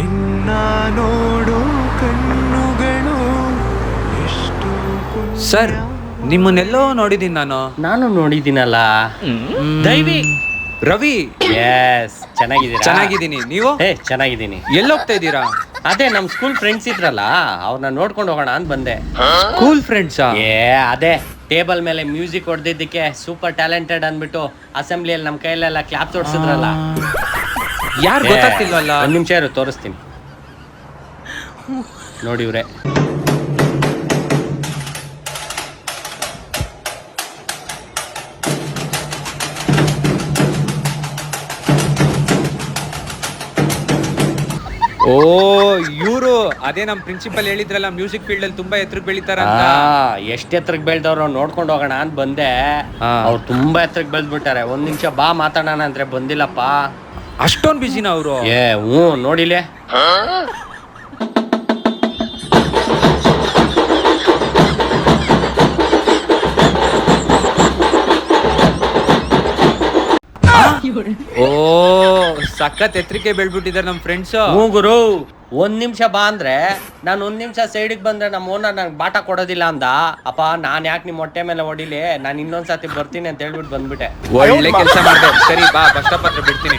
ನಿನ್ನ ನೋಡು ಕಣ್ಣುಗಳು ಎಷ್ಟು ಸರ್ ನಿಮ್ಮನ್ನೆಲ್ಲೋ ನೋಡಿದ್ದೀನಿ ನಾನು. ನಾನು ನೋಡಿದ್ದೀನಲ್ಲ ದೈವಿ. ರವಿ. ಎಸ್ ಚೆನ್ನಾಗಿದ್ದೀರಾ? ಚೆನ್ನಾಗಿದ್ದೀನಿ. ನೀವು? ಏ ಚೆನ್ನಾಗಿದ್ದೀನಿ. ಎಲ್ಲೋಗ್ತಾ ಇದ್ದೀರಾ? ಅದೇ ನಮ್ ಸ್ಕೂಲ್ ಫ್ರೆಂಡ್ಸ್ ಇದ್ರಲ್ಲ ಅವ್ರನ್ನ ನೋಡ್ಕೊಂಡು ಹೋಗೋಣ ಅಂತ ಬಂದೆ. ಸ್ಕೂಲ್ ಫ್ರೆಂಡ್ಸ್ ಏ ಅದೇ ಟೇಬಲ್ ಮೇಲೆ ಮ್ಯೂಸಿಕ್ ಹೊಡೆದಿದ್ದಕ್ಕೆ ಸೂಪರ್ ಟ್ಯಾಲೆಂಟೆಡ್ ಅಂದ್ಬಿಟ್ಟು ಅಸೆಂಬ್ಲಿಯಲ್ಲಿ ನಮ್ಮ ಕೈಲೆಲ್ಲ ಕ್ಲಾಪ್ ತೋರಿಸಿದ್ರಲ್ಲ ಯಾರು ಗೊತ್ತಾಗ್ತಿಲ್ವಲ್ಲ? ಒಂದ್ ನಿಮಿಷ ಇರೋ ತೋರಿಸ್ತೀನಿ. ನೋಡಿ ಇವ್ರೆ. ಓ ಇವರು ಅದೇ ನಮ್ ಪ್ರಿನ್ಸಿಪಲ್ ಹೇಳಿದ್ರಲ್ಲ ಮ್ಯೂಸಿಕ್ ಫೀಲ್ಡ್ ಅಲ್ಲಿ ತುಂಬಾ ಎತ್ತರಕ್ಕೆ ಬೆಳಿತಾರ ಎಷ್ಟ್ ಎತ್ತರಕ್ಕೆ ಬೆಳ್ದವ್ರು ನೋಡ್ಕೊಂಡು ಹೋಗೋಣ ಅಂತ ಬಂದೆ. ಅವ್ರು ತುಂಬಾ ಎತ್ತರಕ್ಕೆ ಬೆಳ್ದ್ಬಿಟ್ಟಾರೆ. ಒಂದ್ ನಿಮಿಷ ಬಾ ಮಾತಾಡೋಣ ಅಂದ್ರೆ ಬಂದಿಲ್ಲಪ್ಪ. ಅಷ್ಟೊಂದ್ ಬಿಸಿನ ಅವರು. ಏ ಹ್ಞೂ ನೋಡಿಲೆ ಓ ಸಖತ್ ಎತ್ರಿಕೆ ಬೆಳ್ಬಿಟ್ಟಿದ್ದಾರೆ ನಮ್ ಫ್ರೆಂಡ್ಸ್ ಹ್ಞೂ ಗುರು. ಒಂದ್ ನಿಮಿಷ ಬಾ ಅಂದ್ರೆ ನಾನು ಒಂದ್ ನಿಮಿಷ ಸೈಡಿಗೆ ಬಂದ್ರೆ ನಮ್ಮ ಓನರ್ ನಂಗೆ ಬಾಟ ಕೊಡೋದಿಲ್ಲ ಅಂದ. ಅಪ್ಪ ನಾನ್ ಯಾಕೆ ನಿಮ್ಮ ಹೊಟ್ಟೆ ಮೇಲೆ ಹೊಡಿಲಿ? ನಾನು ಇನ್ನೊಂದ್ಸತಿ ಬರ್ತೀನಿ ಅಂತ ಹೇಳ್ಬಿಟ್ಟು ಬಂದ್ಬಿಟ್ಟೆ. ಒಳ್ಳೆ ಕೆಲಸ ಮಾಡಿದೆ. ಸರಿ ಬಾ ಬಸ್ ಸ್ಟಾಪ್ ಹತ್ರ ಬಿಡ್ತೀನಿ.